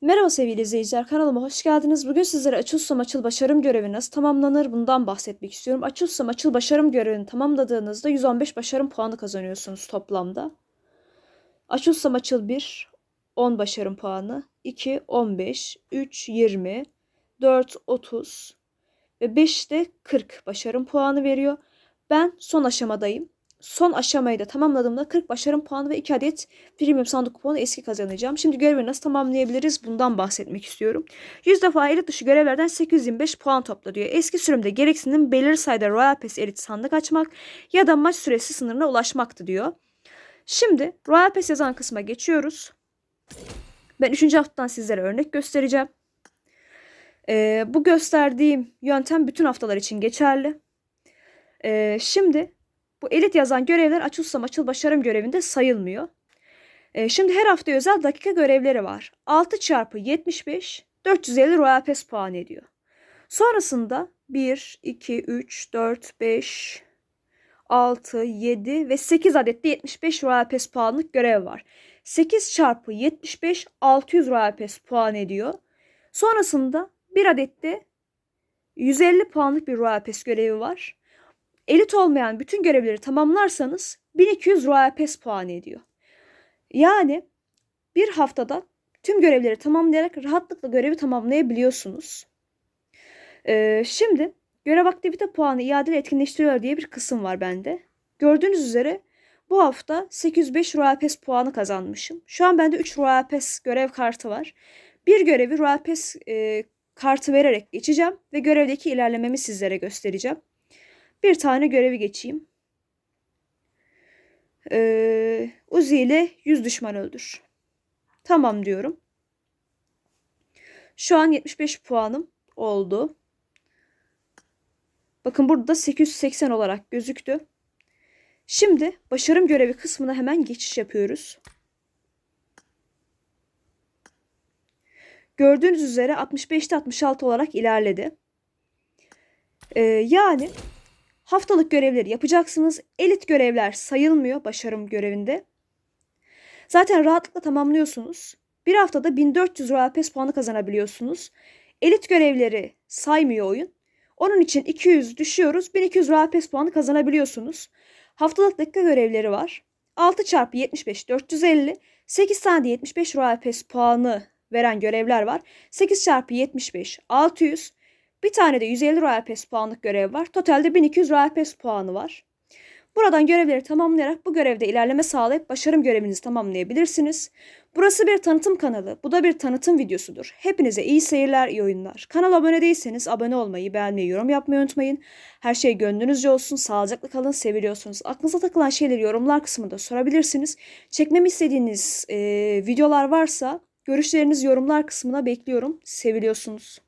Merhaba sevgili izleyiciler, kanalıma hoş geldiniz. Bugün sizlere açılsam açıl başarım görevi nasıl tamamlanır bundan bahsetmek istiyorum. Açılsam açıl başarım görevini tamamladığınızda 115 başarım puanı kazanıyorsunuz toplamda. Açılsam açıl 1, 10 başarım puanı, 2, 15, 3, 20, 4, 30 ve 5 de 40 başarım puanı veriyor. Ben son aşamadayım. Son aşamayı da tamamladığımda 40 başarım puanı ve 2 adet premium sandık kuponu eski kazanacağım. Şimdi görevi nasıl tamamlayabiliriz bundan bahsetmek istiyorum. 100 defa elit dışı görevlerden 825 puan topla diyor. Eski sürümde gereksinim belirli sayıda Royal Pass elit sandık açmak ya da maç süresi sınırına ulaşmaktı diyor. Şimdi Royal Pass yazan kısma geçiyoruz. Ben 3. haftadan sizlere örnek göstereceğim. Ee, bu gösterdiğim yöntem bütün haftalar için geçerli. Ee, şimdi bu elit yazan görevler açılsam açıl başarım görevinde sayılmıyor. Ee, şimdi her hafta özel dakika görevleri var. 6 çarpı 75 450 Royal Pass puan ediyor. Sonrasında 1, 2, 3, 4, 5, 6, 7 ve 8 adet de 75 Royal Pass puanlık görev var. 8 çarpı 75 600 Royal Pass puan ediyor. Sonrasında bir adet de 150 puanlık bir Royal Pass görevi var. Elit olmayan bütün görevleri tamamlarsanız 1200 Royal Pass puan ediyor. Yani bir haftada tüm görevleri tamamlayarak rahatlıkla görevi tamamlayabiliyorsunuz. Ee, şimdi görev aktivite puanı iade etkinleştiriyor diye bir kısım var bende. Gördüğünüz üzere bu hafta 805 Royal Pass puanı kazanmışım. Şu an bende 3 Royal Pass görev kartı var. Bir görevi Royal Pass e, kartı vererek geçeceğim ve görevdeki ilerlememi sizlere göstereceğim. Bir tane görevi geçeyim. Ee, Uzi ile 100 düşman öldür. Tamam diyorum. Şu an 75 puanım oldu. Bakın burada 880 olarak gözüktü. Şimdi başarım görevi kısmına hemen geçiş yapıyoruz. Gördüğünüz üzere 65'te 66 olarak ilerledi. Ee, yani haftalık görevleri yapacaksınız. Elit görevler sayılmıyor başarım görevinde. Zaten rahatlıkla tamamlıyorsunuz. Bir haftada 1400 Royal Pass puanı kazanabiliyorsunuz. Elit görevleri saymıyor oyun. Onun için 200 düşüyoruz. 1200 Royal Pass puanı kazanabiliyorsunuz. Haftalık dakika görevleri var. 6 çarpı 75 450. 8 tane de 75 Royal Pass puanı veren görevler var. 8 çarpı 75 600. Bir tane de 150 Royal Pass puanlık görev var. Totalde 1200 Royal Pass puanı var. Buradan görevleri tamamlayarak bu görevde ilerleme sağlayıp başarım görevinizi tamamlayabilirsiniz. Burası bir tanıtım kanalı. Bu da bir tanıtım videosudur. Hepinize iyi seyirler, iyi oyunlar. Kanala abone değilseniz abone olmayı, beğenmeyi, yorum yapmayı unutmayın. Her şey gönlünüzce olsun. Sağlıcakla kalın, seviliyorsunuz. Aklınıza takılan şeyleri yorumlar kısmında sorabilirsiniz. Çekmemi istediğiniz e, videolar varsa görüşlerinizi yorumlar kısmına bekliyorum. Seviliyorsunuz.